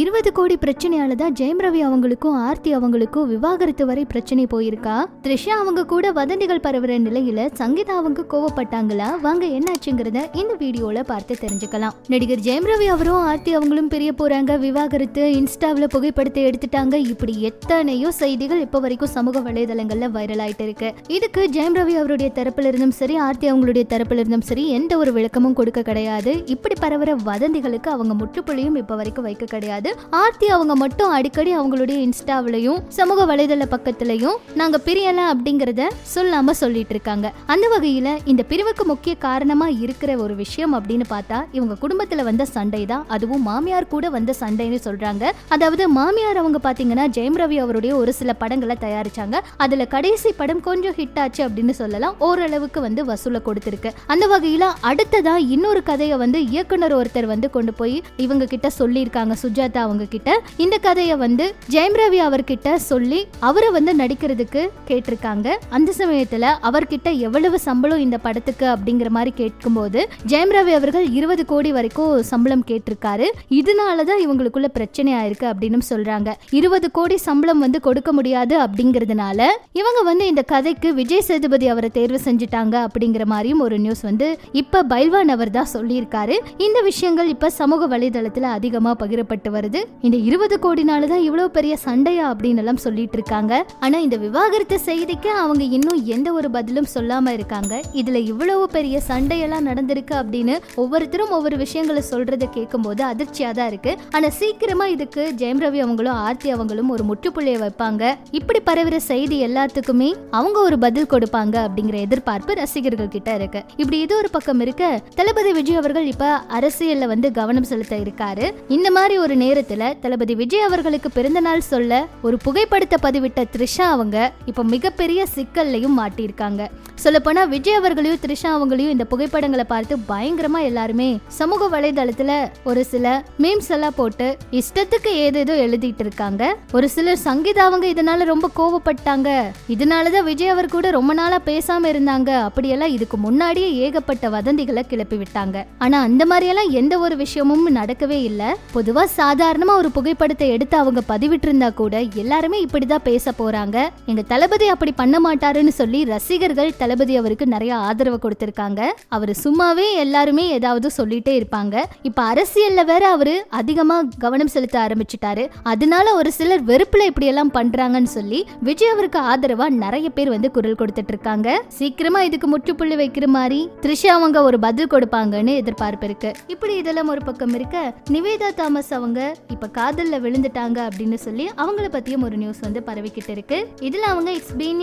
இருபது கோடி பிரச்சனையால தான் ஜெயம் ரவி அவங்களுக்கும் ஆர்த்தி அவங்களுக்கும் விவாகரத்து வரை பிரச்சனை போயிருக்கா? த்ரிஷா அவங்க கூட வதந்திகள் பரவுற நிலையில சங்கீதா அவங்க கோவப்பட்டாங்களா? வாங்க என்னாச்சுங்கிறத இந்த வீடியோல பார்த்து தெரிஞ்சுக்கலாம். நடிகர் ஜெயம் ரவி அவரும் ஆர்த்தி அவங்களும் பிரிய போறாங்க. விவாகரத்து இன்ஸ்டாவில் புகைப்படத்தை எடுத்துட்டாங்க. இப்படி எத்தனையோ செய்திகள் இப்போ வரைக்கும் சமூக வலைதளங்கள்ல வைரல் ஆயிட்டு இருக்கு. இதுக்கு ஜெயம் ரவி அவருடைய தரப்புல இருந்தும் சரி ஆர்த்தி அவங்களுடைய தரப்புல இருந்தும் சரி எந்த ஒரு விளக்கமும் கொடுக்க கிடையாது. இப்படி பரவுற வதந்திகளுக்கு அவங்க முற்றுப்புள்ளியும் இப்போ வரைக்கும் வைக்க கிடையாது. ஆர்த்தி அவங்க மட்டும் அடிக்கடி அவங்களுடைய இன்ஸ்டாவிலையும் சமூக வலைதள பக்கத்திலையும் நாங்க பிரியல அப்படிங்கறத சொல்லாம சொல்லிட்டு இருக்காங்க. அந்த வகையில இந்த பிரிவுக்கு முக்கிய காரணமா இருக்கிற ஒரு விஷயம் அப்படின்னு பார்த்தா இவங்க குடும்பத்துல வந்த சண்டை தான் அதுவும் மாமியார் கூட வந்த சண்டைன்னு சொல்றாங்க. அதாவது மாமியார் அவங்க பாத்தீங்கன்னா ஜெயம் ரவி அவருடைய ஒரு சில படங்களை தயாரிச்சாங்க. அதுல கடைசி படம் கொஞ்சம் ஹிட் ஆச்சு அப்படின்னு சொல்லலாம். ஓரளவுக்கு வந்து வசூல கொடுத்திருக்கு. அந்த வகையில அடுத்ததா இன்னொரு கதையை வந்து இயக்குனர் ஒருத்தர் வந்து கொண்டு போய் இவங்க கிட்ட சொல்லியிருக்காங்க சுஜாதா அவங்க கிட்ட இந்த கதையை வந்து ஜெயம் ரவி அவர்கிட்ட சொல்லி அவரை வந்து நடிக்கிறதுக்கு கேட்டிருக்காங்க. அந்த சமயத்துல அவர்கிட்ட எவ்வளவு சம்பளம் இந்த படத்துக்கு அப்படிங்கிற மாதிரி கேட்கும்போது ஜெயம் ரவி அவர்கள் இருபது கோடி வரைக்கும் சம்பளம் கேட்டிருக்காரு. இதனாலதான் இவங்களுக்குள்ள பிரச்சனை ஆயிருக்கு அப்படின்னு சொல்றாங்க. இருபது கோடி சம்பளம் வந்து கொடுக்க முடியாது அப்படிங்கறதுனால இவங்க வந்து இந்த கதைக்கு விஜய் சேதுபதி அவரை தேர்வு செஞ்சுட்டாங்க அப்படிங்கிற மாதிரியும் ஒரு நியூஸ் வந்து இப்ப பைல்வான் அவர் தான் சொல்லியிருக்காரு. இந்த விஷயங்கள் இப்ப சமூக வலைதளத்துல அதிகமா பகிரப்பட்டு வருது. இந்த இருபது கோடினால தான் இவ்வளவு பெரிய சண்டையா அப்படின்னு எல்லாம் சொல்லிட்டு இருக்காங்க. ஆனா இந்த விவாகரத்து செய்திக்கு அவங்க இன்னும் எந்த ஒரு பதிலும் சொல்லாம இருக்காங்க. இதுல இவ்வளவு பெரிய சண்டையெல்லாம் நடந்திருக்கு அப்படின்னு ஒவ்வொருத்தரும் ஒவ்வொரு விஷயங்களை சொல்றதை கேட்கும்போது அதிர்ச்சியா தான் இருக்கு. ஆனா சீக்கிரமா இதுக்கு ஜெயம் ரவி அவங்களும் ஆர்த்தி அவங்களும் ஒரு முற்றுப்புள்ளியை வைப்பாங்க. இப்படி பரவுற செய்தி எல்லாத்துக்குமே அவங்க ஒரு பதில் கொடுப்பாங்க அப்படிங்கிற எதிர்பார்ப்பு ரசிகர்கள் கிட்ட இருக்கு. இப்படி இது ஒரு பக்கம் இருக்க. தளபதி விஜய் அவர்கள் இப்ப அரசியல்ல வந்து கவனம் செலுத்த இருக்காரு. இந்த மாதிரி ஒரு நேரத்துல தளபதி விஜய் அவர்களுக்கு பிறந்த நாள் சொல்ல ஒரு புகைப்படத்தை பதிவிட்ட த்ரிஷா அவங்க இப்ப மிகப்பெரிய சிக்கல்லையும் மாட்டியிருக்காங்க. சொல்லப்போனா விஜய் அவர்களையும் த்ரிஷா அவங்களையும் இந்த புகைப்படங்களை பார்த்து பயங்கரமா எல்லாருமே சமூக வலைதளத்துல ஒரு சில மீம்ஸ் எல்லாம் போட்டு இஷ்டத்துக்கு ஏதேதோ எழுதிட்டு இருக்காங்க. ஒரு சிலர் சங்கீதா அவங்க இதனால ரொம்ப கோவப்பட்டாங்க. இதனாலதான் விஜய் அவர் கூட ரொம்ப நாளா பேசாம இருந்தாங்க. அப்படியெல்லாம் இதுக்கு முன்னாடியே ஏகப்பட்ட வதந்திகளை கிளப்பி விட்டாங்க. ஆனா அந்த மாதிரியெல்லாம் எந்த ஒரு விஷயமும் நடக்கவே இல்லை. பொதுவா சாதாரணமா ஒரு புகைப்படத்தை எடுத்து அவங்க பதிவிட்டு இருந்தா கூட எல்லாருமே இப்படிதான் பேச போறாங்க. எங்க தளபதி அப்படி பண்ண மாட்டாருன்னு சொல்லி ரசிகர்கள் தளபதி அவருக்கு நிறைய ஆதரவு கொடுத்திருக்காங்க. அவர் சும்மாவே எல்லாருமே ஏதாவது சொல்லிட்டே இருப்பாங்க. இப்ப அரசியல்ல வேற அவரு அதிகமா கவனம் செலுத்த ஆரம்பிச்சிட்டாரு. அதனால ஒரு சிலர் வெறுப்புல இப்படி எல்லாம் பண்றாங்கன்னு சொல்லி விஜய் அவருக்கு ஆதரவா நிறைய பேர் வந்து குரல் கொடுத்துட்டு இருக்காங்க சீக்கிரமா இதுக்கு முற்றுப்புள்ளி வைக்கிற மாதிரி த்ரிஷா அவங்க ஒரு பதில் கொடுப்பாங்கன்னு எதிர்பார்ப்பு இருக்கு. இப்படி இதெல்லாம் ஒரு பக்கம் இருக்க நிவேதா தாமஸ் அவங்க இப்ப காதல்ல விழுந்துட்டாங்க அப்படின்னு சொல்லி அவங்கள பத்தியும் ஒரு நியூஸ் வந்து பரவிக்கிட்டு இருக்கு. இதுல அவங்க இட்ஸ் பீன்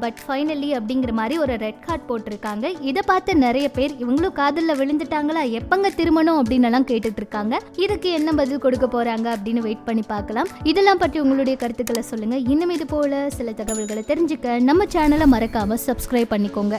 பட் ஃபைனலி அப்படிங்கிற மாதிரி ஒரு ரெட் கார்ட் போட்டிருக்காங்க. இதை பார்த்து நிறைய பேர் இவங்களும் காதல்ல விழுந்துட்டாங்களா? எப்பங்க திருமணம்? அப்படின்னு எல்லாம் கேட்டுட்டு இருக்காங்க இதுக்கு என்ன பதில் கொடுக்க போறாங்க அப்படின்னு வெயிட் பண்ணி பார்க்கலாம். இதெல்லாம் பற்றி உங்களுடைய கருத்துக்களை சொல்லுங்க. இன்னும் இது போல சில தகவல்களை தெரிஞ்சுக்க நம்ம சேனலை மறக்காம சப்ஸ்கிரைப் பண்ணிக்கோங்க.